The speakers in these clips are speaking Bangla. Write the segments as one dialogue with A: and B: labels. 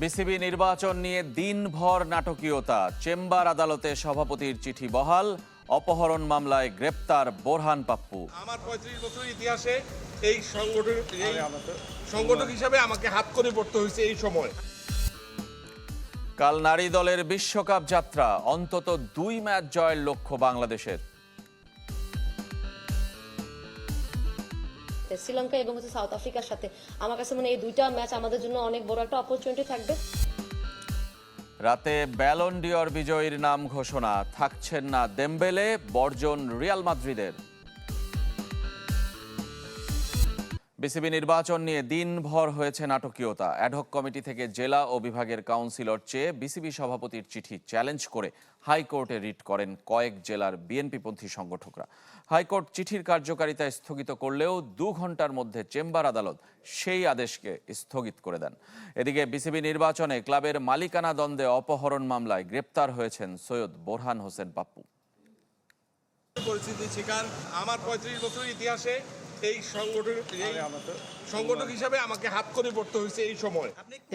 A: বিসিবি নির্বাচন নিয়ে দিনভর নাটকীয়তা। চেম্বার আদালতে সভাপতির চিঠি বহাল অপহরণ মামলায় গ্রেপ্তার বোরহান পাপ্পু।
B: আমার পঁয়ত্রিশ বছর ইতিহাসে এই সংগঠন এই সংগঠক হিসাবে আমাকে হাত করে পড়তে হয়েছে এই সময়।
A: কাল নারী দলের বিশ্বকাপ যাত্রা অন্তত দুই ম্যাচ জয়ের লক্ষ্য বাংলাদেশের।
C: শ্রীলঙ্কা এবং হচ্ছে সাউথ আফ্রিকার সাথে। আমার কাছে মানে এই দুইটা ম্যাচ আমাদের জন্য অনেক বড় একটা অপরচুনিটি থাকবে।
A: রাতে ব্যালন ডিওর বিজয়ীর নাম ঘোষণা। থাকছেন না দেম্বেলে বর্জন রিয়াল মাদ্রিদের বিসিবি নির্বাচন নিয়ে দিনভর হয়েছে নাটকীয়তা। অ্যাডহক কমিটি থেকে জেলা ও বিভাগের কাউন্সিলর চেয়ে বিসিবি সভাপতির চিঠি চ্যালেঞ্জ করে হাইকোর্টে রিট করেন কয়েক জেলার বিএনপিপন্থী সংগঠকরা। হাইকোর্ট চিঠির কার্যকারিতা স্থগিত করলেও দু ঘণ্টার মধ্যে চেম্বার আদালত সেই আদেশকে স্থগিত করে দেন। এদিকে বিসিবি নির্বাচনে ক্লাবের মালিকানা দ্বন্দ্বে অপহরণ মামলায় গ্রেপ্তার হয়েছেন সৈয়দ বোরহান হোসেন পাপ্পু।
B: পরিস্থিতি শিকার আমার পঁয়ত্রিশ বছর ইতিহাসে এই সংগঠন সংগঠক হিসাবে আমাকে হাত করে পড়তে হয়েছে এই সময়।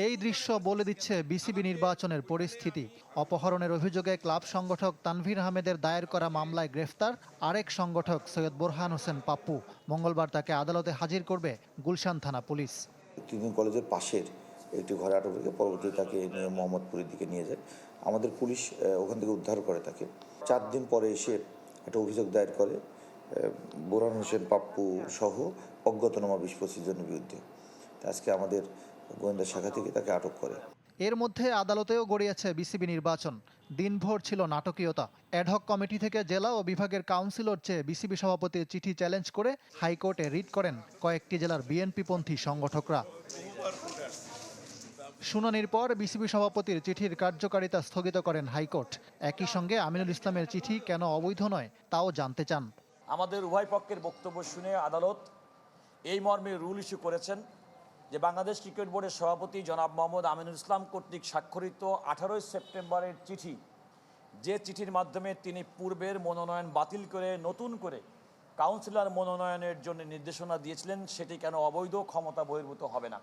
D: এই দৃশ্য বলে দিচ্ছে বিসিবি নির্বাচনের পরিস্থিতি। অপহরণের অভিযোগে ক্লাব সংগঠক তানভীর আহমেদের দায়ের করা মামলায় গ্রেফতার আরেক সংগঠক সৈয়দ বোরহান হোসেন পাপ্পু। মঙ্গলবার তাকে আদালতে হাজির করবে গুলশান থানা পুলিশ।
E: তিনদিন কলেজের পাশের একটি ঘরে আটক রেখে পরবর্তীতে তাকে নিয়ে মোহাম্মদপুরের দিকে নিয়ে যায়। আমাদের পুলিশ ওখান থেকে উদ্ধার করে তাকে। চার দিন পরে এসে একটা অভিযোগ দায়ের করে। বোরহান হোসেন, পাপ্পু সহ অজ্ঞাতনামা বিশ পঁচিশ জনের বিরুদ্ধে। আজকে আমাদের গোয়েন্দা শাখা থেকে তাকে আটক করে।
D: এর মধ্যে আদালতেও গড়িয়েছে বিসিবি নির্বাচন। দিনভর ছিল নাটকীয়তা। অ্যাডহক কমিটি থেকে জেলা ও বিভাগের কাউন্সিলর চেয়ে বিসিবি সভাপতির চিঠি চ্যালেঞ্জ করে হাইকোর্টে রিট করেন কয়েকটি জেলার বিএনপিপন্থী সংগঠকরা। শুনানির পর বিসিবি সভাপতির চিঠির কার্যকারিতা স্থগিত করেন হাইকোর্ট। একই সঙ্গে আমিনুল ইসলামের চিঠি কেন অবৈধ নয়, তাও জানতে চান।
F: আমাদের উভয় পক্ষের বক্তব্য শুনে আদালত এই মর্মে রুল ইস্যু করেছেন যে বাংলাদেশ ক্রিকেট বোর্ডের সভাপতি জনাব মোহাম্মদ আমিনুল ইসলাম কর্তৃক স্বাক্ষরিত আঠারোই সেপ্টেম্বরের চিঠি, যে চিঠির মাধ্যমে তিনি পূর্বের মনোনয়ন বাতিল করে নতুন করে কাউন্সিলর মনোনয়নের জন্য নির্দেশনা দিয়েছিলেন, সেটি কেন অবৈধ, ক্ষমতা বহির্ভূত হবে না।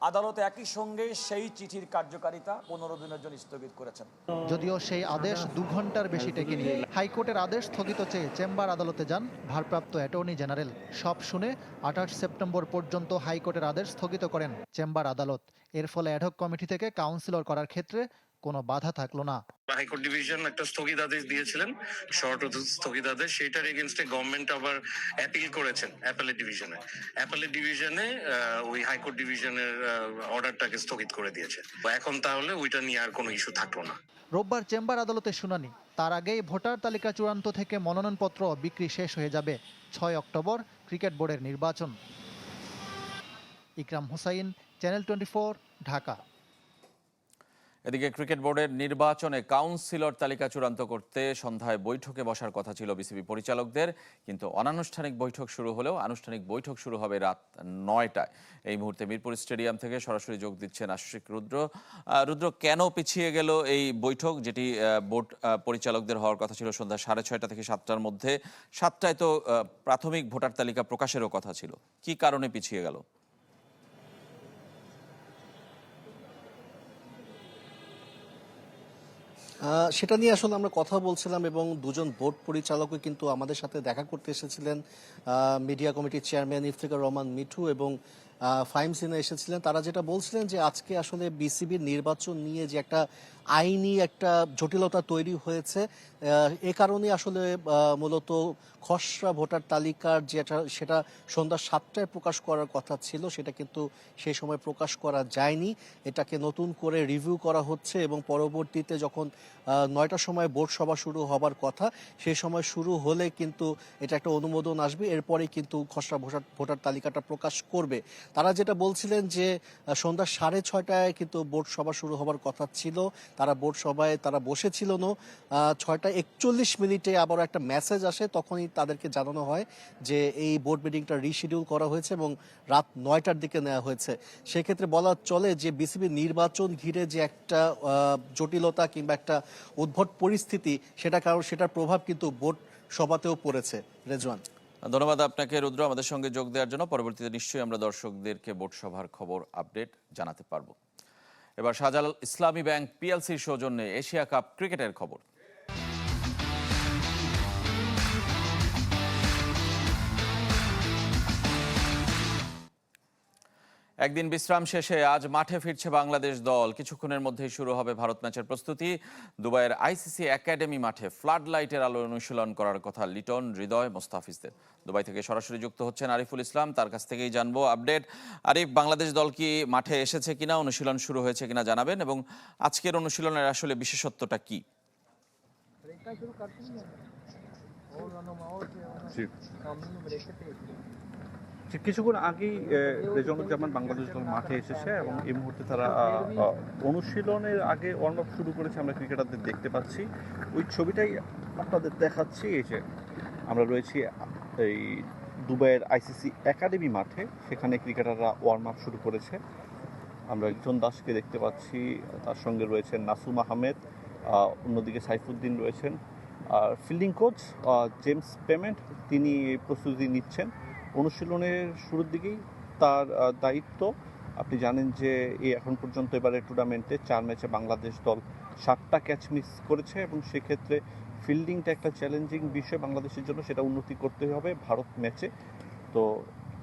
F: আদালত একই সঙ্গে সেই চিঠির কার্যকারিতা পনেরো দিনের জন্য স্থগিত করেছেন।
D: যদিও সেই আদেশ দু ঘণ্টার বেশি টেকেনি হাইকোর্টের আদেশ স্থগিত চেয়ে চেম্বার আদালতে যান ভারপ্রাপ্ত অ্যাটর্নি জেনারেল। সব শুনে আঠাশ সেপ্টেম্বর পর্যন্ত হাইকোর্টের আদেশ স্থগিত করেন চেম্বার আদালত। এর ফলে অ্যাডহক কমিটি থেকে কাউন্সিলর করার ক্ষেত্রে কোনো বাধা থাকল না।
G: হাইকোর্ট ডিভিশন একটা স্থগিতাদেশ দিয়েছিলেন শর্ট স্থগিতাদেশ সেটার এগেনস্টে গভর্নমেন্ট আবার অ্যাপিল করেছেন অ্যাপেলেট ডিভিশনে অ্যাপেলেট ডিভিশনে ওই হাইকোর্ট ডিভিশনের অর্ডারটাকে স্থগিত করে দিয়েছে। এখন তাহলে ওইটা নিয়ে আর কোনো ইস্যু থাকল না।
D: রোববার চেম্বার আদালতে শুনানি। তার আগেই ভোটার তালিকা চূড়ান্ত থেকে মনোনয়নপত্র বিক্রি শেষ হয়ে যাবে ছয় অক্টোবর ক্রিকেট বোর্ডের নির্বাচন। Ikram Hussain Channel twenty Dhaka.
A: এদিকে ক্রিকেট বোর্ডের নির্বাচনে কাউন্সিলর তালিকা চূড়ান্ত করতে সন্ধ্যায় বৈঠকে বসার কথা ছিল বিসিবি পরিচালকদের, কিন্তু অনানুষ্ঠানিক বৈঠক শুরু হলেও আনুষ্ঠানিক বৈঠক শুরু হবে রাত নয়টায়। এই মুহূর্তে মিরপুর স্টেডিয়াম থেকে সরাসরি যোগ দিচ্ছেন আশিক রুদ্র। রুদ্র, কেন পিছিয়ে গেল এই বৈঠক, যেটি বোর্ড পরিচালকদের হওয়ার কথা ছিল সন্ধ্যা সাড়ে ছয়টা থেকে সাতটার মধ্যে। সাতটায় তো প্রাথমিক ভোটার তালিকা প্রকাশেরও কথা ছিল। কি কারণে পিছিয়ে গেল?
H: সেটা নিয়ে আসলে আমরা কথা বলছিলাম এবং দুজন বোর্ড পরিচালকও কিন্তু আমাদের সাথে দেখা করতে এসেছিলেন মিডিয়া কমিটির চেয়ারম্যান ইফতিকার রহমান মিঠু এবং ফাহিম সিনহা এসেছিলেন। তারা যেটা বলছিলেন যে আজকে আসলে বিসিবির নির্বাচন নিয়ে যে একটা আইনি একটা জটিলতা তৈরি হয়েছে এ কারণে আসলে মূলত খসড়া ভোটার তালিকার যেটা, সেটা সন্ধ্যা সাতটায় প্রকাশ করার কথা ছিল, সেটা কিন্তু সেই সময় প্রকাশ করা যায়নি। এটাকে নতুন করে রিভিউ করা হচ্ছে এবং পরবর্তীতে যখন নয়টার সময় বোর্ড সভা শুরু হবার কথা সেই সময় শুরু হলে কিন্তু এটা একটা অনুমোদন আসবে। এরপরে কিন্তু খসড়া ভোটার ভোটার তালিকাটা প্রকাশ করবে। তারা যেটা বলছিলেন যে সন্ধ্যা সাড়ে ছয়টায় কিন্তু বোর্ড সভা শুরু হবার কথা ছিল। তারা বোর্ড সভায় তারা বসেছিল না ছয়টা একচল্লিশ মিনিটে আবার একটা মেসেজ আসে, তখনই তাদেরকে জানানো হয় যে, এই বোর্ড মিটিংটা রিশিডিউল করা হয়েছে এবং রাত নয়টার দিকে নেওয়া হয়েছে। সেক্ষেত্রে বলা চলে যে, বিসিবি নির্বাচন ঘিরে যে একটা জটিলতা কিংবা একটা উদ্ভট পরিস্থিতি, সেটা কারণ সেটার প্রভাব কিন্তু বোর্ড সভাতেও পড়েছে। রেজওয়ান।
A: ধন্যবাদ আপনাকে, রুদ্র। আমাদের সঙ্গে যোগ দেওয়ার জন্য পরবর্তীতে নিশ্চয়ই আমরা দর্শকদেরকে বোর্ড সভার খবর আপডেট জানাতে পারব। এবার শাহজালাল ইসলামী ব্যাংক পিএলসির সৌজন্যে এশিয়া কাপ ক্রিকেটের খবর। একদিন বিশ্রাম শেষে আজ মাঠে ফিরছে বাংলাদেশ দল। কিছুক্ষণের মধ্যেই শুরু হবে ভারত ম্যাচের প্রস্তুতি। দুবাইয়ের আইসিসি একাডেমি মাঠে ফ্লাড লাইটের আলো অনুশীলন করার কথা লিটন হৃদয় মোস্তাফিজদের। দুবাই থেকে সরাসরি যুক্ত হচ্ছেন আরিফুল ইসলাম তার কাছ থেকেই জানব আপডেট। আরিফ বাংলাদেশ দল কি মাঠে এসেছে কিনা অনুশীলন শুরু হয়েছে কিনা জানাবেন এবং আজকের অনুশীলনের আসলে বিশেষত্বটা কি?
I: যে কিছুক্ষণ আগেই রেজানুজ্জামান বাংলাদেশ দল মাঠে এসেছে এবং এই মুহূর্তে তারা অনুশীলনের আগে ওয়ার্ম আপ শুরু করেছে, আমরা ক্রিকেটারদের দেখতে পাচ্ছি। ওই ছবিটাই আপনাদের দেখাচ্ছি, এই যে আমরা রয়েছি এই দুবাইয়ের আইসিসি একাডেমি মাঠে, সেখানে ক্রিকেটাররা ওয়ার্ম আপ শুরু করেছে। আমরা একজন দাসকে দেখতে পাচ্ছি, তার সঙ্গে রয়েছেন নাসুম আহমেদ অন্যদিকে সাইফুদ্দিন রয়েছেন। আর ফিল্ডিং কোচ জেমস পেমেন্ট, তিনি প্রস্তুতি নিচ্ছেন। অনুশীলনের শুরুর দিকেই তার দায়িত্ব। আপনি জানেন যে এই এখন পর্যন্ত এবারে টুর্নামেন্টে চার ম্যাচে বাংলাদেশ দল সাতটা ক্যাচ মিস করেছে এবং সেক্ষেত্রে ফিল্ডিংটা একটা চ্যালেঞ্জিং বিষয় বাংলাদেশের জন্য, সেটা উন্নতি করতে হবে ভারত ম্যাচে। তো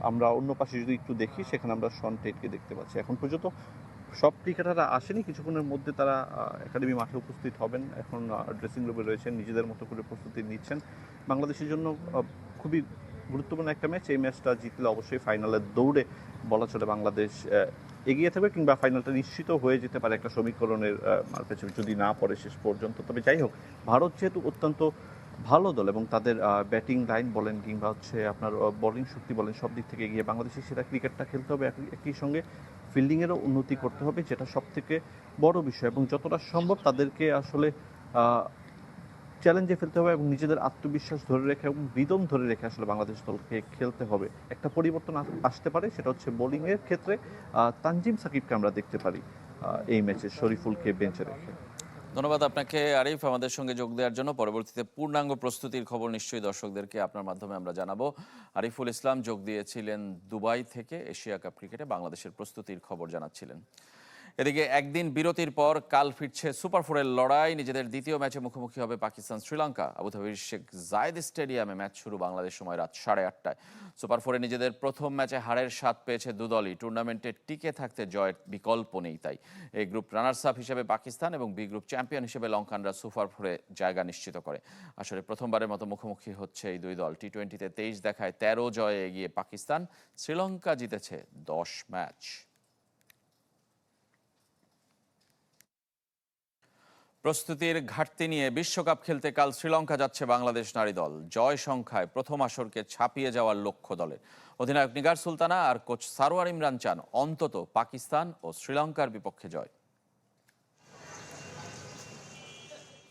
I: আমরা অন্য পাশে যদি একটু দেখি, সেখানে আমরা শন টেটকে দেখতে পাচ্ছি। এখন পর্যন্ত সব ক্রিকেটাররা আসেনি, কিছুক্ষণের মধ্যে তারা একাডেমি মাঠে উপস্থিত হবেন। এখন ড্রেসিং রুমে রয়েছেন, নিজেদের মতো করে প্রস্তুতি নিচ্ছেন। বাংলাদেশের জন্য খুবই গুরুত্বপূর্ণ একটা ম্যাচ। এই ম্যাচটা জিতলে অবশ্যই ফাইনালের দৌড়ে বলা চলে বাংলাদেশ এগিয়ে থাকবে কিংবা ফাইনালটা নিশ্চিত হয়ে যেতে পারে একটা সমীকরণের মারপেছে যদি না পড়ে শেষ পর্যন্ত। তবে যাই হোক, ভারত যেহেতু অত্যন্ত ভালো দল এবং তাদের ব্যাটিং লাইন বলেন কিংবা হচ্ছে আপনার বোলিং শক্তি বলেন, সব দিক থেকে এগিয়ে বাংলাদেশের সেরা ক্রিকেটটা খেলতে হবে একই সঙ্গে ফিল্ডিংয়েরও উন্নতি করতে হবে, যেটা সব থেকে বড় বিষয়। এবং যতটা সম্ভব তাদেরকে আসলে চ্যালেঞ্জে ফেলতে হবে এবং নিজেদের আত্মবিশ্বাস ধরে রেখে এবং রিদম ধরে রেখে আসলে বাংলাদেশ দলকে খেলতে হবে। একটা পরিবর্তন আসতে পারে, সেটা হচ্ছে বোলিংয়ের ক্ষেত্রে তানজিম সাকিবকে আমরা দেখতে পারি এই ম্যাচে শরীফুলকে বেঞ্চে রেখে।
A: ধন্যবাদ আপনাকে, আরিফ। আমাদের সঙ্গে যোগ দেওয়ার জন্য পরবর্তীতে পূর্ণাঙ্গ প্রস্তুতির খবর নিশ্চয়ই দর্শকদেরকে আপনার মাধ্যমে আমরা জানাব। আরিফুল ইসলাম যোগ দিয়েছিলেন দুবাই থেকে, এশিয়া কাপ ক্রিকেটে বাংলাদেশের প্রস্তুতির খবর জানাচ্ছিলেন। এদিকে একদিন বিরতির পর কাল ফিরছে সুপার ফোরের লড়াই। নিজেদের দ্বিতীয় ম্যাচে মুখোমুখি হবে পাকিস্তান শ্রীলঙ্কা। আবুধাবির শেখ জায়েদ স্টেডিয়ামে ম্যাচ শুরু বাংলাদেশ সময় রাত সাড়ে আটটায়। সুপার ফোরে নিজেদের প্রথম ম্যাচে হারের স্বাদ পেয়েছে দুদলই টুর্নামেন্টে টিকে থাকতে জয়ের বিকল্প নেই তাই। এই গ্রুপ রানার্স আপ হিসেবে পাকিস্তান এবং বি গ্রুপ চ্যাম্পিয়ন হিসেবে লঙ্কানরা সুপার ফোরে জায়গা নিশ্চিত করে। আসলে প্রথমবারের মতো মুখোমুখি হচ্ছে এই দুই দল। টি টোয়েন্টিতে তেইশ দেখায় তেরো জয়ে এগিয়ে পাকিস্তান। শ্রীলঙ্কা জিতেছে দশ ম্যাচ। প্রস্তুতির ঘাটতি নিয়ে বিশ্বকাপ খেলতে কাল শ্রীলঙ্কা যাচ্ছে বাংলাদেশ নারী দল। জয় সংখ্যায় প্রথম আসরকে ছাপিয়ে যাওয়ার লক্ষ্য দলের। অধিনায়ক নিগার সুলতানা আর কোচ সারোয়ার ইমরান চান অন্তত পাকিস্তান ও শ্রীলঙ্কার বিপক্ষে জয়।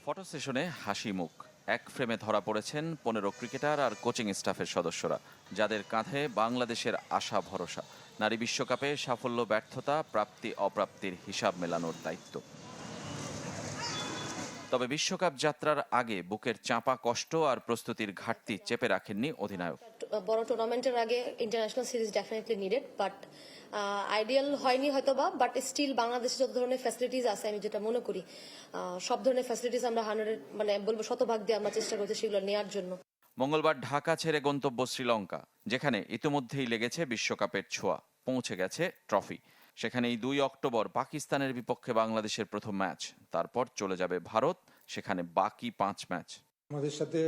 A: ফটো সেশনে হাসি মুখ। এক ফ্রেমে ধরা পড়েছেন পনেরো ক্রিকেটার আর কোচিং স্টাফের সদস্যরা, যাদের কাঁধে বাংলাদেশের আশা ভরসা। নারী বিশ্বকাপে সাফল্য, ব্যর্থতা প্রাপ্তি অপ্রাপ্তির হিসাব মেলানোর দায়িত্ব। তবে বিশ্বকাপ যাত্রার আগে বুকের চাপা কষ্ট আর প্রস্তুতির ঘাটতি চেপে রাখেননি অধিনায়ক।
C: বড় টুর্নামেন্টের আগে international series definitely needed but ideal হয়নি হয়তো বা বাট স্টিল বাংলাদেশে যত ধরনের ফ্যাসিলিটিস আছে আমি যেটা মনে করি সব ধরনের ফ্যাসিলিটিস আমরা হান্ড্রেড মানে বলব শতভাগ দিয়ে আমরা চেষ্টা করছি সেগুলো নেওয়ার জন্য।
A: মঙ্গলবার ঢাকা ছেড়ে গন্তব্য শ্রীলঙ্কা যেখানে ইতিমধ্যেই লেগেছে বিশ্বকাপের ছোঁয়া পৌঁছে গেছে ট্রফি। সেখানেই দুই অক্টোবর পাকিস্তানের বিপক্ষে বাংলাদেশের প্রথম ম্যাচ। তারপর চলে যাবে ভারত সেখানে বাকি পাঁচ ম্যাচ।
J: আমাদের সাথে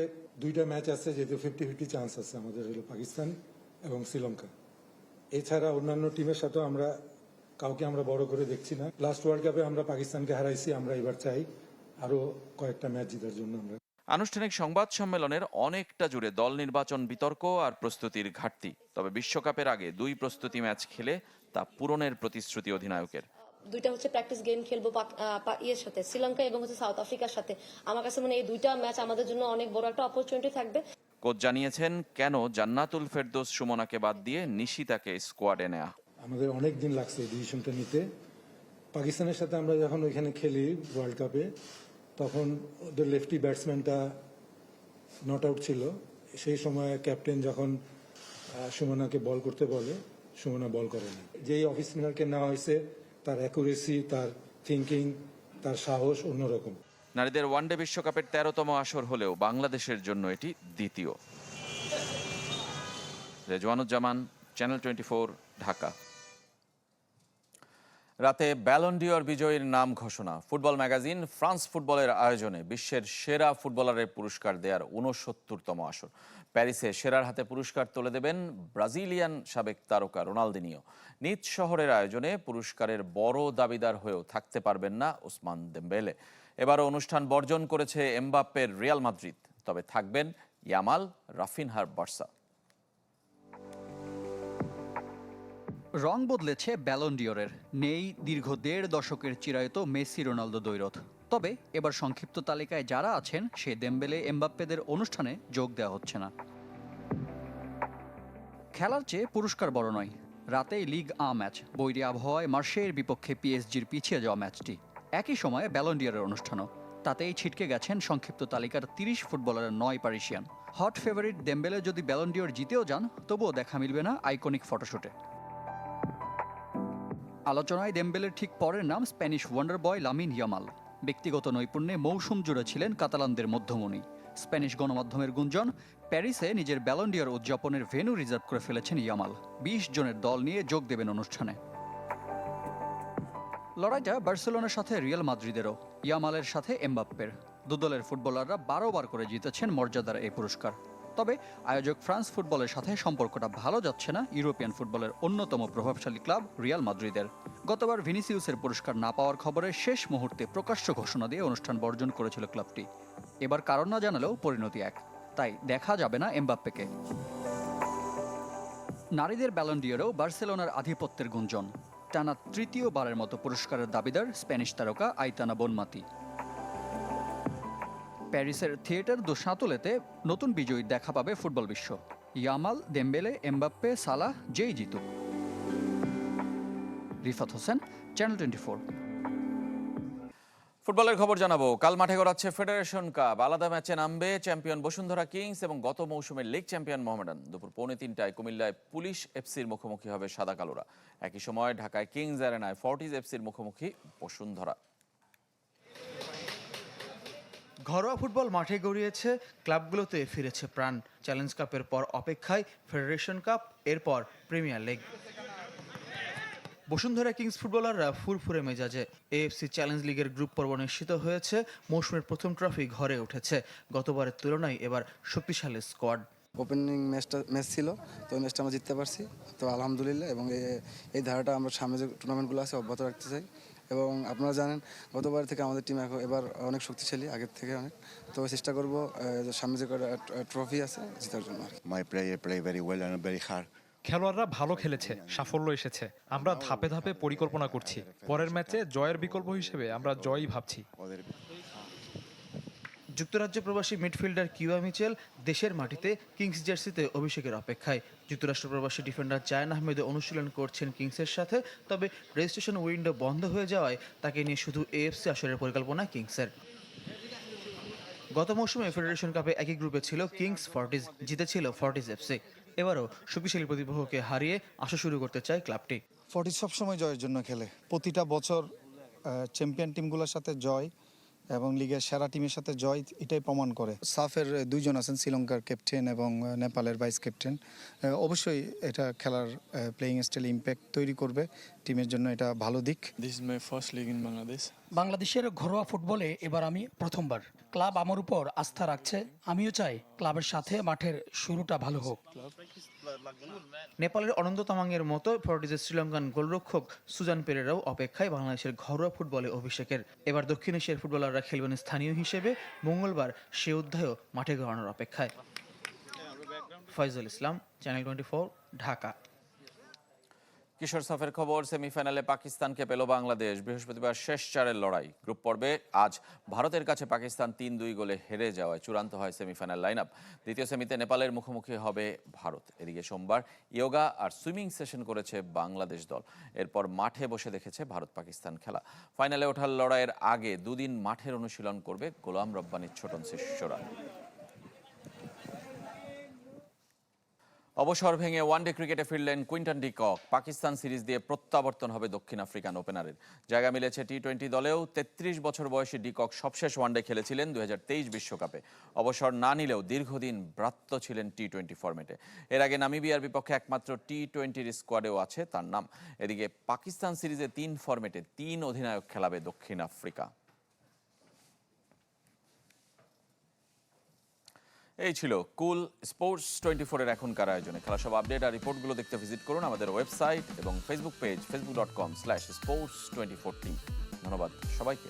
J: দুইটা ম্যাচ আছে যেহেতু ফিফটি ফিফটি চান্স আছে আমাদের হলো পাকিস্তান এবং শ্রীলঙ্কা। এছাড়া অন্যান্য টিমের সাথেও আমরা কাউকে আমরা বড় করে দেখছি না। লাস্ট ওয়ার্ল্ড কাপে আমরা পাকিস্তানকে হারাইছি আমরা এবার চাই আরও কয়েকটা ম্যাচ জেতার জন্য আমরা।
A: আনুষ্ঠানিক সংবাদ সম্মেলনের অনেকটা জুড়ে দল নির্বাচন বিতর্ক আর প্রস্তুতির ঘাটতি। তবে বিশ্বকাপের আগে দুই প্রস্তুতি ম্যাচ খেলে তা পূরণের প্রতিশ্রুতি অধিনায়কের।
C: দুইটা হচ্ছে প্র্যাকটিস গেম খেলব ইয়ের সাথে শ্রীলঙ্কা এবং হচ্ছে সাউথ আফ্রিকার সাথে। আমার কাছে মানে এই দুইটা ম্যাচ আমাদের জন্য অনেক বড় একটা অপরচুনিটি থাকবে।
A: কোচ জানিয়েছেন কেন জান্নাতুল ফেরদৌস সুমনাকে বাদ দিয়ে নিশিতাকে স্কোয়াডে নেয়া?
J: আমাদের অনেক দিন লাগছে এই ডিসিশনটা নিতে। পাকিস্তানের সাথে আমরা যখন ওইখানে খেলি ওয়ার্ল্ড কাপে তখন ওদের লেফটি ব্যাটসম্যানটা নট আউট ছিল। সেই সময় ক্যাপ্টেন যখন সুমনাকে বল করতে বলে সুমনা বল করেনি যেই অফিস স্পিনারকে নেওয়া হয়েছে তার অ্যাকুরেসি তার থিঙ্কিং তার সাহস অন্যরকম।
A: নারীদের ওয়ানডে বিশ্বকাপের তেরোতম আসর হলেও বাংলাদেশের জন্য এটি দ্বিতীয়। Rezwanuzzaman Channel twenty Dhaka. রাতে ব্যালন্ডিয়র বিজয়ীর নাম ঘোষণা। ফুটবল ম্যাগাজিন ফ্রান্স ফুটবলের আয়োজনে বিশ্বের সেরা ফুটবলারের পুরস্কার দেওয়ার উনসত্তরতম আসর। প্যারিসে সেরার হাতে পুরস্কার তুলে দেবেন ব্রাজিলিয়ান সাবেক তারকা রোনালদিনিও। নিজ শহরের আয়োজনে পুরস্কারের বড় দাবিদার হয়েও থাকতে পারবেন না ওসমান দেম্বেলে। এবারও অনুষ্ঠান বর্জন করেছে এমবাপ্পের রিয়াল মাদ্রিদ। তবে থাকবেন ইয়ামাল রাফিনহার বার্সা।
K: রং বদলেছে ব্যালন্ডিয়রের নেই দীর্ঘ দেড় দশকের চিরায়ত মেসি, রোনালদো দৈরথ তবে এবার সংক্ষিপ্ত তালিকায় যারা আছেন, সে দেম্বেলে, এমবাপ্পেদের অনুষ্ঠানে যোগ দেওয়া হচ্ছে না। খেলার চেয়ে পুরস্কার বড় নয়। রাতেই লিগ আ ম্যাচ। বৈরী আবহাওয়ায় মার্শের বিপক্ষে পিএসজির পিছিয়ে যাওয়া ম্যাচটি। একই সময়ে ব্যালন্ডিয়রের অনুষ্ঠানও। তাতেই ছিটকে গেছেন সংক্ষিপ্ত তালিকার তিরিশ ফুটবলারের নয় পারিশিয়ান। হট ফেভারিট দেম্বেলে যদি ব্যালন্ডিয়র জিতেও যান, তবুও দেখা মিলবে না আইকনিক ফটোশুটে। আলোচনায় দেম্বেলের ঠিক পরের নাম Spanish wonder boy Lamine Yamal. ব্যক্তিগত নৈপুণ্যে মৌসুম জুড়ে ছিলেন কাতালানদের মধ্যমণি। স্প্যানিশ গণমাধ্যমের গুঞ্জন, প্যারিসে নিজের ব্যালন্ডিয়ার উদযাপনের ভেন্যু রিজার্ভ করে ফেলেছেন ইয়ামাল। বিশ জনের দল নিয়ে যোগ দেবেন অনুষ্ঠানে। লড়াইটা বার্সেলোনার সাথে রিয়াল মাদ্রিদেরও, ইয়ামালের সাথে এমবাপ্পের। দুদলের ফুটবলাররা বারো বার করে জিতেছেন মর্যাদার এই পুরস্কার। তবে আয়োজক ফ্রান্স ফুটবলের সাথে সম্পর্কটা ভালো যাচ্ছে না ইউরোপিয়ান ফুটবলের অন্যতম প্রভাবশালী ক্লাব রিয়াল মাদ্রিদের। গতবার ভিনিসিউসের পুরস্কার না পাওয়ার খবরে শেষ মুহূর্তে প্রকাশ্য ঘোষণা দিয়ে অনুষ্ঠান বর্জন করেছিল ক্লাবটি। এবার কারণ না জানালেও পরিণতি এক। তাই দেখা যাবে না এমবাপ্পেকে। নারীদের ব্যালন্ডিয়ারেও বার্সেলোনার আধিপত্যের গুঞ্জন। টানা তৃতীয়বারের মতো পুরস্কারের দাবিদার স্প্যানিশ তারকা আইতানা বনমাতি। প্যারিসের থিয়েটার দো সাঁতলেতে নতুন বিজয়ী দেখা পাবে ফুটবল বিশ্ব। ইয়ামাল, দেম্বেলে, এমবাপ্পে, সালাহ যেই জিতুক রিফাত হোসেন চ্যানেল টোয়েন্টি
A: ফুটবলের খবর জানাব। কাল মাঠে গড়াচ্ছে ফেডারেশন কাপ। আলাদা ম্যাচে নামবে চ্যাম্পিয়ন বসুন্ধরা কিংস এবং গত মৌসুমের লিগ চ্যাম্পিয়ন মোহামেডান। দুপুর পৌনে তিনটায় কুমিল্লায় পুলিশ এফসির মুখোমুখি হবে সাদা কালোরা। একই সময় ঢাকায় কিংস অ্যারেনায় ফর্টিজ এফসির মুখোমুখি বসুন্ধরা।
L: ঘরোয়া ফুটবল মাঠে গড়িয়েছে, ক্লাবগুলোতে ফিরেছে প্রাণ। চ্যালেঞ্জ কাপের পর অপেক্ষায় ফেডারেশন কাপ, এরপর প্রিমিয়ার লিগ। বসুন্ধরা কিংস ফুটবলাররা ফুরফুরে মেজাজে। এএফসি চ্যালেঞ্জ লিগের গ্রুপ পর্ব নিশ্চিত হয়েছে, মৌসুমের প্রথম ট্রফি ঘরে উঠেছে। গতবারের তুলনায় এবার শক্তিশালী স্কোয়াড।
M: ওপেনিং ম্যাচটা, ম্যাচ ছিল, তো ওই ম্যাচটা আমরা জিততে পারছি। তো আলহামদুলিল্লাহ, এবং এই ধারাটা আমরা সামনে যে টুর্নামেন্টগুলো আছে, অব্যাহত রাখতে চাই। এবং আপনারা জানেন গতবার থেকে আমাদের টিম এখন এবার অনেক শক্তিশালী আগের থেকে অনেক। তো চেষ্টা করব সামনে যে ট্রফি আছে জেতার জন্য মাই কি।
N: Play very well and very hard
O: খেলোয়াড়রা ভালো খেলেছে সাফল্য এসেছে। আমরা ধাপে ধাপে পরিকল্পনা করছি। পরের ম্যাচে জয়ের বিকল্প হিসেবে আমরা জয়ই ভাবছি।
L: যুক্তরাজ্য প্রবাসী মিডফিল্ডার কিউয়া মিচেল দেশের মাটিতে কিংস জার্সিতে অভিষেকের অপেক্ষায়। যুক্তরাষ্ট্র প্রবাসী ডিফেন্ডার জায়ান আহমেদ অনুশীলন করছেন কিংসের সাথে, তবে রেজিস্ট্রেশন উইন্ডো বন্ধ হয়ে যাওয়ায় তাকে নিয়ে শুধু এএফসি আসরের পরিকল্পনা কিংসের। গত মৌসুমে ফেডারেশন কাপে একই গ্রুপে ছিল কিংস ফর্টিজ জিতেছিল ফর্টিজ এফসি। এবারও শক্তিশালী প্রতিপক্ষকে হারিয়ে আসা শুরু করতে চায় ক্লাবটি।
P: ফর্টি সবসময় জয়ের জন্য খেলে। প্রতিটা বছর চ্যাম্পিয়ন টিমগুলোর সাথে জয় এবং লিগের সেরা টিমের সাথে জয় এটাই প্রমাণ করে। সাফের দুইজন আছেন শ্রীলঙ্কার ক্যাপ্টেন এবং নেপালের ভাইস ক্যাপ্টেন অবশ্যই এটা খেলার প্লেয়িং স্টাইল ইম্প্যাক্ট তৈরি করবে। টিমের জন্য এটা ভালো দিক।
N: This is my first league in Bangladesh
Q: বাংলাদেশের ঘরোয়া ফুটবলে এবার আমি প্রথমবার। ক্লাব আমার উপর আস্থা রাখছে, আমিও চাই ক্লাবের সাথে মাঠের শুরুটা ভালো হোক।
L: নেপালের অনন্ত তামাংয়ের মতো ফর্টিজের শ্রীলঙ্কান গোলরক্ষক সুজান পেরেরাও অপেক্ষায় বাংলাদেশের ঘরোয়া ফুটবলে অভিষেকের। এবার দক্ষিণ এশিয়ার ফুটবলাররা খেলবেন স্থানীয় হিসেবে, মঙ্গলবার সে অধ্যায়ও মাঠে গড়ানোর অপেক্ষায়। Foyzul Islam, Channel twenty Dhaka.
A: কিশোর সাফের খবর, সেমিফাইনালে পাকিস্তানকে পেল বাংলাদেশ। বৃহস্পতিবার শেষ চারের লড়াই। গ্রুপ পর্বে আজ ভারতের কাছে পাকিস্তান তিন দুই গোলে হেরে যাওয়ায় চূড়ান্ত হয় সেমিফাইনাল লাইন আপ দ্বিতীয় সেমিতে নেপালের মুখোমুখি হবে ভারত। এদিকে সোমবার ইয়োগা আর সুইমিং সেশন করেছে বাংলাদেশ দল। এরপর মাঠে বসে দেখেছে ভারত পাকিস্তান খেলা। ফাইনালে ওঠার লড়াইয়ের আগে দুদিন মাঠের অনুশীলন করবে গোলাম রব্বানির ছোটন শিষ্যরা অবসর ভেঙে ওয়ানডে ক্রিকেটে ফিরলেন কুইন্টন ডিকক পাকিস্তান সিরিজ দিয়ে প্রত্যাবর্তন হবে দক্ষিণ আফ্রিকান ওপেনারের জায়গা মিলেছে টি টোয়েন্টি দলেও তেত্রিশ বছর বয়সী ডিকক সবশেষ ওয়ানডে খেলেছিলেন দুই বিশ্বকাপে। অবসর না নিলেও দীর্ঘদিন ব্রাত্য ছিলেন টি টোয়েন্টি ফরম্যাটে এর আগে নামিবিয়ার বিপক্ষে একমাত্র টি টোয়েন্টির স্কোয়াডেও আছে তার নাম। এদিকে পাকিস্তান সিরিজে তিন ফরম্যাটে তিন অধিনায়ক খেলাবে দক্ষিণ আফ্রিকা। এই ছিল কুল স্পোর্টস টোয়েন্টি ফোরের এখনকার আয়োজনে। খেলা সব আপডেট আর রিপোর্টগুলো দেখতে ভিজিট করুন আমাদের ওয়েবসাইট এবং Facebook page Facebook dot com slash sports twenty four ধন্যবাদ সবাইকে।